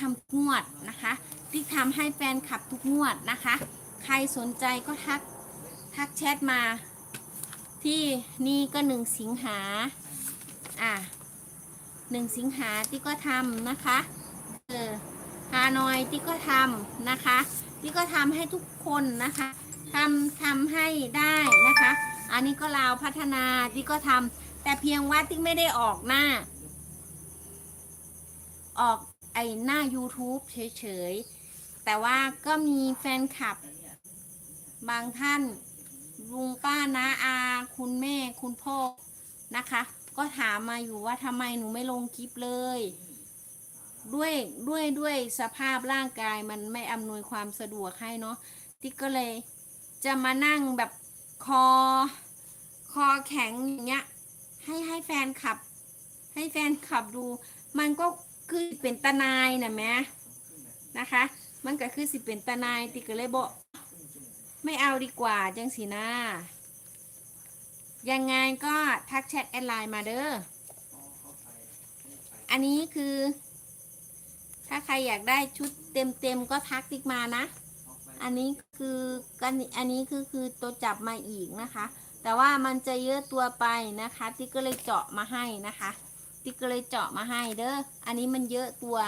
ทำทุกงวดนะคะติ๊กทำให้แฟนคลับทุกงวดนะคะ ใครสนใจก็ทักทักแชทมา ที่นี่ก็หนึ่งสิงหาอะหนึ่งสิงหาติ๊กก็ทำนะคะเออฮานอยติ๊กก็ทำนะคะติ๊กก็ทำให้ทุกคนนะคะทำทำให้ได้นะคะ อันนี้ก็ลาวพัฒนาติ๊กก็ทำแต่เพียงว่าติ๊กไม่ได้ออกหน้า ออกไอหน้า YouTube เฉยๆ แต่ว่าก็มีแฟนคลับ บางท่านลุงป้านาอา คุณแม่คุณพ่อนะคะ ก็ถามมาอยู่ว่าทำไมหนูไม่ลงคลิปเลย ด้วยด้วยด้วยสภาพร่างกายมันไม่อำนวยความสะดวกให้เนาะติ๊กก็เลยจะมานั่งแบบคอ คอแข็งอย่างเงี้ยให้ให้แฟนขับ ให้แฟนขับดู มันก็ คือเป็นตานายนะแม่นะคะ มันก็คือสิเป็นตานายติก็เลยบอกไม่เอาดีกว่าจังสีนะยังไงก็ทักแชทแอดไลน์มาเด้ออันนี้คือ ถ้าใครอยากได้ชุดเต็มๆก็ทักติกมานะ อันนี้คือกันอันนี้คือคือตัวจับมาอีกนะคะ แต่ว่ามันจะเยอะตัวไปนะคะ ติ๊กก็เลยเจาะมาให้นะคะ ติ๊กก็เลยเจาะมาให้เด้อ อันนี้มันเยอะตัว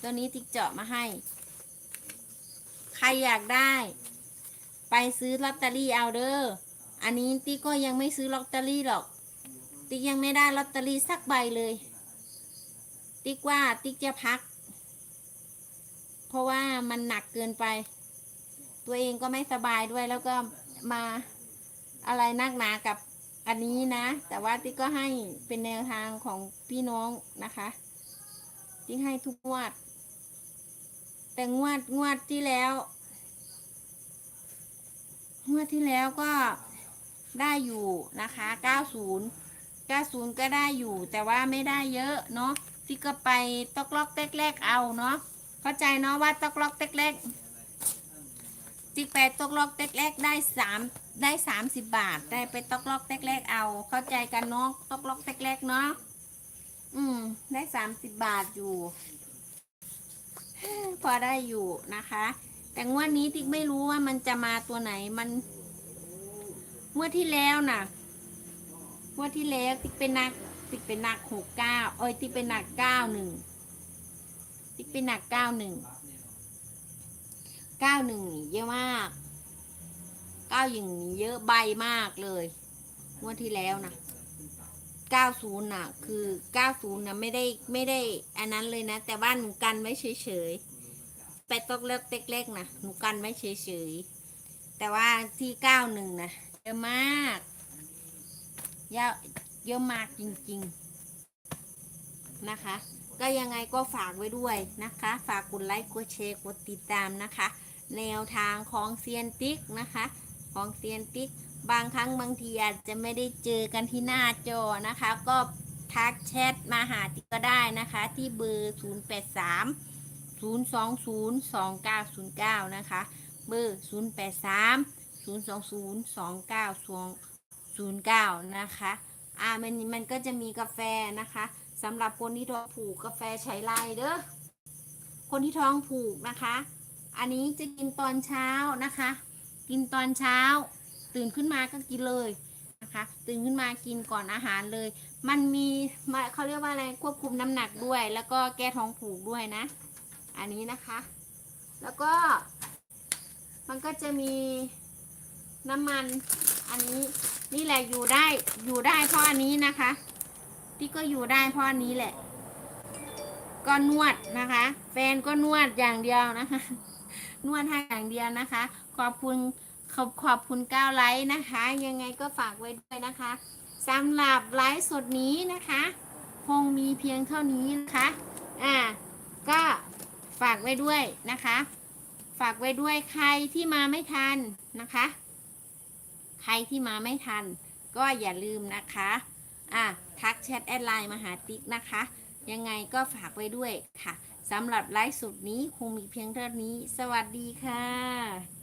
ตัวนี้ติ๊กเจาะมาให้ ใครอยากได้ ไปซื้อลอตเตอรี่เอาเด้อ อันนี้ติ๊กก็ยังไม่ซื้อลอตเตอรี่หรอก ติ๊กยังไม่ได้ลอตเตอรี่สักใบเลย ติ๊กว่าติ๊กจะพัก เพราะว่ามันหนักเกินไป ตัวเองก็ไม่สบายด้วยแล้วก็มาอะไรนักหนากับ อันนี้นะ แต่ว่าติ๊กก็ให้เป็นแนวทางของพี่น้องนะคะ ติ๊กให้ทุกงวด แต่งวดงวดที่แล้ว งวดที่แล้วก็ได้อยู่นะคะ 90 90 ก็ได้อยู่ แต่ว่าไม่ได้เยอะเนาะที่ก็ไปตอกล็อกเต็กแรกเอาเนาะ เข้าใจเนาะว่าตอกล็อกเต็กแรก ติ๊กไปตอกล็อกเต็กแรกได้สามได้สามสิบบาท ได้ไปตอกล็อกเต็กแรกเอา เข้าใจกันเนาะตอกล็อกเต็กแรกเนาะอืม ได้สามสิบบาทอยู่ พอได้อยู่นะคะ แต่งวดนี้ติ๊กไม่รู้ว่ามันจะมาตัวไหนมันงวดที่แล้วน่ะงวดที่แล้วติ๊กเป็นนัก ติ๊กเป็นนักหกเก้าเอ้ยติ๊กเป็นนักเก้าหนึ่งติ๊กเป็นนักเก้าหนึ่ง เก้าหนึ่งนี่เยอะมากเก้าอย่างนี้เยอะใบมากเลยงวดที่แล้วนะเก้าศูนย์น่ะ คือเก้าศูนย์น่ะไม่ได้ไม่ได้อันนั้นเลยนะ แต่ว่าหนูกันไว้เฉยๆไปตกเล็กเล็กๆนะหนูกันไม่เฉยๆแต่ว่าที่เก้าหนึ่งนะเยอะมากเยอะเยอะมากจริง ๆนะคะ ก็ยังไงก็ฝากไว้ด้วยนะคะ ฝากกดไลค์กดแชร์กดติดตามนะคะ แนวทางของเซียนติ๊กนะคะ ของเซียนติ๊ก บางครั้งบางทีอาจจะไม่ได้เจอกันที่หน้าจอนะคะ ก็ทักแชทมาหาติ๊กก็ได้นะคะ ที่เบอร์ 083 0202909 นะคะ เบอร์ 083 0202909 นะคะอ่ามันมันก็จะมีกาแฟนะคะสำหรับคนที่ท้องผูกกาแฟใช้ลายเด้อคนที่ท้องผูกนะคะ อันนี้จะกินตอนเช้านะคะ กินตอนเช้า ตื่นขึ้นมาก็กินเลยนะคะ ตื่นขึ้นมากินก่อนอาหารเลย มันมีมเขาเรียกว่าอะไรควบคุมน้ำหนักด้วย แล้วก็แก้ท้องผูกด้วยนะ อันนี้นะคะ แล้วก็ มันก็จะมีน้ำมันอันนี้นี่แหละอยู่ได้อยู่ได้เพราะอันนี้นะคะที่ก็อยู่ได้เพราะอันนี้แหละก็นวดนะคะ แฟนก็นวดอย่างเดียวนะคะ นวดให้อย่างเดียวนะคะ ขอบคุณขอบขอบคุณก้าวไลท์นะคะ ยังไงก็ฝากไว้ด้วยนะคะสำหรับไลฟ์สดนี้นะคะ คงมีเพียงเท่านี้นะคะอ่าก็ฝากไว้ด้วยนะคะ ฝากไว้ด้วยใครที่มาไม่ทันนะคะ ใครที่มาไม่ทัน ก็อย่าลืมนะคะอะทักแชทแอดไลน์มาหาติ๊กนะคะ ยังไงก็ฝากไว้ด้วยค่ะ สำหรับไลฟ์สดนี้คงมีเพียงเท่านี้ สวัสดีค่ะ